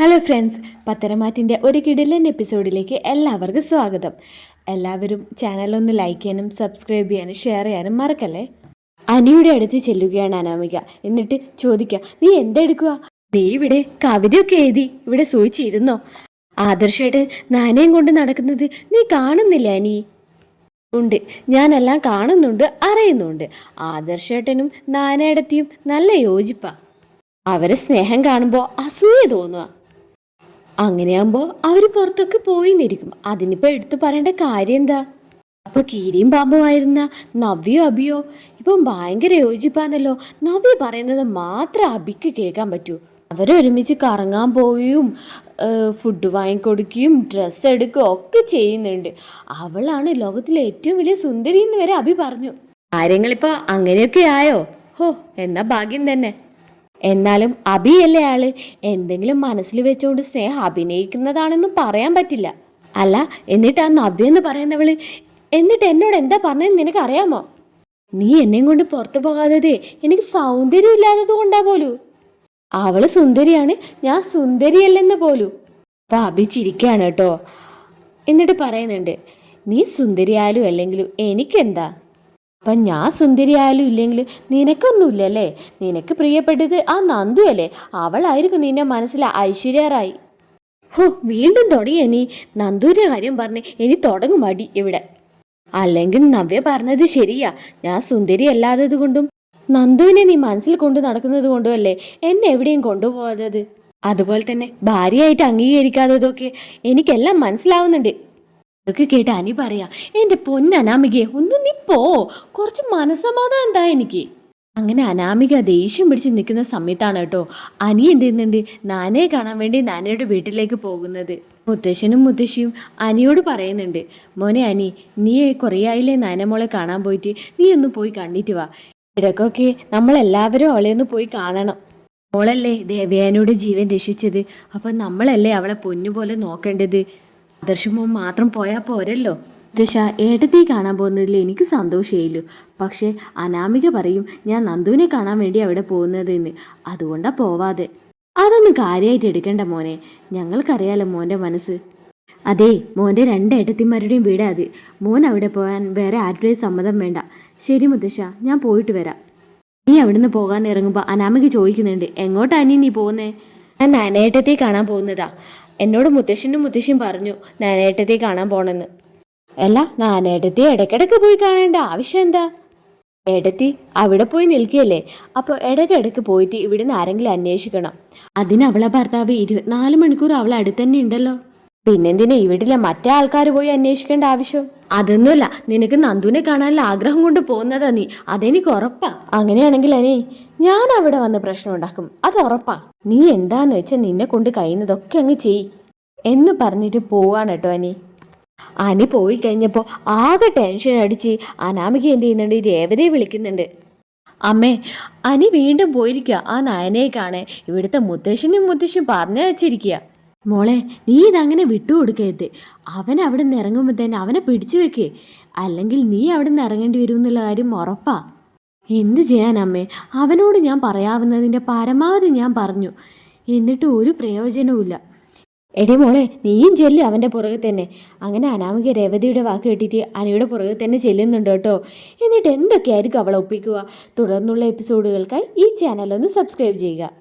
Hello friends പത്തരമാറ്റിന്റെ ഒരു കിടിലൻ എപ്പിസോഡിലേക്ക് എല്ലാവർക്കും സ്വാഗതം. എല്ലാവരും ചാനലൊന്ന് ലൈക്ക് ചെയ്യാനും സബ്സ്ക്രൈബ് ചെയ്യാനും ഷെയർ ചെയ്യാനും മറക്കല്ലേ? അനിയുടെ അടുത്ത് ചെല്ലുകയാണ് അനാമിക. എന്നിട്ട് ചോദിക്കുക നീ എന്തെടുക്കുക നീ ഇവിടെ കവിതയൊക്കെ എഴുതി ഇവിടെ സൂചിച്ചിരുന്നോ. ആദർശമായിട്ട് നാനയും കൊണ്ട് നടക്കുന്നത് നീ കാണുന്നില്ല അനി. ഉണ്ട് ഞാനെല്ലാം കാണുന്നുണ്ട് അറിയുന്നുണ്ട്. ആദർശേട്ടനും നാനയിടത്തിയും നല്ല യോജിപ്പാ. അവരെ സ്നേഹം കാണുമ്പോൾ അസൂയ തോന്നുക അങ്ങനെയാകുമ്പോൾ അവർ പുറത്തൊക്കെ പോയിന്നിരിക്കും. അതിനിപ്പോൾ എടുത്തു പറയേണ്ട കാര്യം എന്താ അപ്പൊ കീരിയും പാമ്പുമായിരുന്ന നവ്യോ അബിയോ? ഇപ്പം ഭയങ്കര യോജിപ്പാന്നല്ലോ നവ്യ പറയുന്നത് മാത്രം അബിക്ക് കേൾക്കാൻ പറ്റൂ. അവരൊരുമിച്ച് കറങ്ങാൻ പോവുകയും ഫുഡ് വാങ്ങിക്കൊടുക്കുകയും ഡ്രസ്സ് എടുക്കുകയും ഒക്കെ ചെയ്യുന്നുണ്ട്. അവളാണ് ലോകത്തിലെ ഏറ്റവും വലിയ സുന്ദരി എന്ന് വരെ അബി പറഞ്ഞു. കാര്യങ്ങളിപ്പോ അങ്ങനെയൊക്കെ ആയോ? ഹോ എന്നാ ഭാഗ്യം തന്നെ. എന്നാലും അഭിയല്ലേ ആൾ? എന്തെങ്കിലും മനസ്സിൽ വെച്ചുകൊണ്ട് സ്നേഹ അഭിനയിക്കുന്നതാണെന്നും പറയാൻ പറ്റില്ല. അല്ല എന്നിട്ട് ആ നബി എന്ന് പറയുന്നവൾ എന്നിട്ട് എന്നോട് എന്താ പറഞ്ഞതെന്ന് നിനക്ക് അറിയാമോ? നീ എന്നെയും കൊണ്ട് പുറത്തു പോകാതെ എനിക്ക് സൗന്ദര്യം ഇല്ലാത്തത് കൊണ്ടാ പോലൂ. അവൾ സുന്ദരിയാണ് ഞാൻ സുന്ദരിയല്ലെന്ന് പോലൂ. അപ്പൊ അഭി ചിരിക്കാണ് കേട്ടോ. എന്നിട്ട് പറയുന്നുണ്ട് നീ സുന്ദരിയായാലും അല്ലെങ്കിലും എനിക്കെന്താ? അപ്പം ഞാൻ സുന്ദരിയായാലും നിനക്കൊന്നുമില്ല നിനക്കൊന്നുമില്ലല്ലേ? നിനക്ക് പ്രിയപ്പെട്ടത് ആ നന്ദു അല്ലേ? അവളായിരിക്കും നിന്റെ മനസ്സിൽ ഐശ്വര്യറായി. ഹോ വീണ്ടും തുടങ്ങിയ നീ. നന്ദുവിന്റെ കാര്യം പറഞ്ഞ് ഇനി തുടങ്ങും മടി ഇവിടെ. അല്ലെങ്കിൽ നവ്യ പറഞ്ഞത് ശരിയാ. ഞാൻ സുന്ദരി അല്ലാത്തത് കൊണ്ടും നന്ദുവിനെ നീ മനസ്സിൽ കൊണ്ട് നടക്കുന്നത് കൊണ്ടും അല്ലേ? എന്നെ എവിടെയും കൊണ്ടുപോകാത്തത്? അതുപോലെ തന്നെ ഭാര്യയായിട്ട് അംഗീകരിക്കാത്തതൊക്കെ എനിക്കെല്ലാം മനസ്സിലാവുന്നുണ്ട്. ഇതൊക്കെ കേട്ട് അനി പറയാ എന്റെ പൊന്നനാമികയെ ഒന്ന് നീ പോ. കുറച്ച് മനസ്സമാധാനം എന്താ എനിക്ക്? അങ്ങനെ അനാമിക ദേഷ്യം പിടിച്ച് നിൽക്കുന്ന സമയത്താണ് കേട്ടോ അനി എന്ത് ചെയ്യുന്നുണ്ട്? നാനയെ കാണാൻ വേണ്ടി നാനയുടെ വീട്ടിലേക്ക് പോകുന്നത്. മുത്തശ്ശനും മുത്തശ്ശിയും അനിയോട് പറയുന്നുണ്ട് മോനെ അനി നീ കുറേ ആയില്ലേ നാനമോളെ കാണാൻ പോയിട്ട്? നീ ഒന്ന് പോയി കണ്ടിട്ട് വാ. ഇടയ്ക്കൊക്കെ നമ്മളെല്ലാവരും അവളെ ഒന്ന് പോയി കാണണം. മോളല്ലേ ദേവയാനയുടെ ജീവൻ രക്ഷിച്ചത്. അപ്പം നമ്മളല്ലേ അവളെ പൊന്നുപോലെ നോക്കേണ്ടത്? ആദർശമോൻ മാത്രം പോയാൽ പോരല്ലോ. ദശ ഏട്ടത്തി കാണാൻ പോകുന്നതിൽ എനിക്ക് സന്തോഷമേയില്ലു പക്ഷേ അനാമിക പറയും ഞാൻ നന്ദുവിനെ കാണാൻ വേണ്ടി അവിടെ പോകുന്നതെന്ന്. അതുകൊണ്ടാ പോവാതെ. അതൊന്നും കാര്യമായിട്ട് എടുക്കണ്ട മോനെ. ഞങ്ങൾക്കറിയാലോ മോന്റെ മനസ്സ്. അതെ മോന്റെ രണ്ട് ഏട്ടത്തിമാരുടെയും വീടാ അത്. മോൻ അവിടെ പോകാൻ വേറെ ആരുടെയും സമ്മതം വേണ്ട. ശരി മുത്തശ്ശ ഞാൻ പോയിട്ട് വരാം. നീ അവിടുന്ന് പോകാൻ ഇറങ്ങുമ്പോൾ അനാമിക ചോദിക്കുന്നുണ്ട് എങ്ങോട്ടാ നീ നീ പോകുന്നേ? ഞാൻ നാനേട്ടത്തെ കാണാൻ പോകുന്നതാ. എന്നോട് മുത്തശ്ശനും മുത്തശ്ശിയും പറഞ്ഞു നാനേട്ടത്തെ കാണാൻ പോണെന്ന്. അല്ല നാനേട്ടത്തെ ഇടയ്ക്കിടയ്ക്ക് പോയി കാണേണ്ട ആവശ്യം എന്താ? ഇടത്തി അവിടെ പോയി നിൽക്കുകയല്ലേ അപ്പോൾ ഇടയ്ക്കിടയ്ക്ക് പോയിട്ട് ഇവിടുന്ന് ആരെങ്കിലും അന്വേഷിക്കണം. അതിന് അവളെ ഭർത്താവ് ഇരുപത്തിനാല് മണിക്കൂർ അവളെ അടുത്ത് തന്നെ ഉണ്ടല്ലോ. പിന്നെന്തിനാ ഇവിടില്ല മറ്റേ ആൾക്കാർ പോയി അന്വേഷിക്കേണ്ട ആവശ്യം? അതൊന്നുമല്ല. നിനക്ക് നന്ദുവിനെ കാണാനുള്ള ആഗ്രഹം കൊണ്ട് പോകുന്നതാ നീ. അതെനിക്ക് ഉറപ്പാ. അങ്ങനെയാണെങ്കിൽ അനേ ഞാൻ അവിടെ വന്ന് പ്രശ്നം ഉണ്ടാക്കും. അത് ഉറപ്പാ. നീ എന്താന്ന് വെച്ചാൽ നിന്നെ കൊണ്ട് കഴിയുന്നതൊക്കെ അങ്ങ് ചെയ്. എന്ന് പറഞ്ഞിട്ട് പോവാണ് കേട്ടോ അനി. അനി പോയി കഴിഞ്ഞപ്പോൾ ആകെ ടെൻഷൻ അടിച്ച് അനാമിക എന്ത് ചെയ്യുന്നുണ്ട്? രേവതയെ വിളിക്കുന്നുണ്ട്. അമ്മേ അനി വീണ്ടും പോയിരിക്കുക ആ നയനയെ കാണേ ഇവിടുത്തെ മുത്തശ്ശനും മുത്തശ്ശനും പറഞ്ഞു വെച്ചിരിക്കുക മോളെ നീ ഇതങ്ങനെ വിട്ടുകൊടുക്കരുത്. അവൻ അവിടെ നിന്ന് ഇറങ്ങുമ്പോൾ തന്നെ അവനെ പിടിച്ചു വെക്കേ. അല്ലെങ്കിൽ നീ അവിടെ നിന്ന് ഇറങ്ങേണ്ടി വരും എന്നുള്ള കാര്യം ഉറപ്പാ. എന്ത് ചെയ്യാൻ അമ്മേ അവനോട് ഞാൻ പറയാവുന്നതിന്റെ പരമാവധി ഞാൻ പറഞ്ഞു. എന്നിട്ട് ഒരു പ്രയോജനവുമില്ല. എടി മോളെ നീയും ചെല്ല് അവന്റെ പുറകെ തന്നെ. അങ്ങനെ അനാമിക രേവതിയുടെ വാക്ക് കേട്ടിട്ട് അനയുടെ പുറകെ തന്നെ ചെല്ലുന്നുണ്ട് കേട്ടോ. എന്നിട്ട് എന്തൊക്കെയായിരിക്കും അവളെ ഒപ്പിക്കുക? തുടർന്നുള്ള എപ്പിസോഡുകൾക്കായി ഈ ചാനൽ ഒന്ന് സബ്സ്ക്രൈബ് ചെയ്യുക.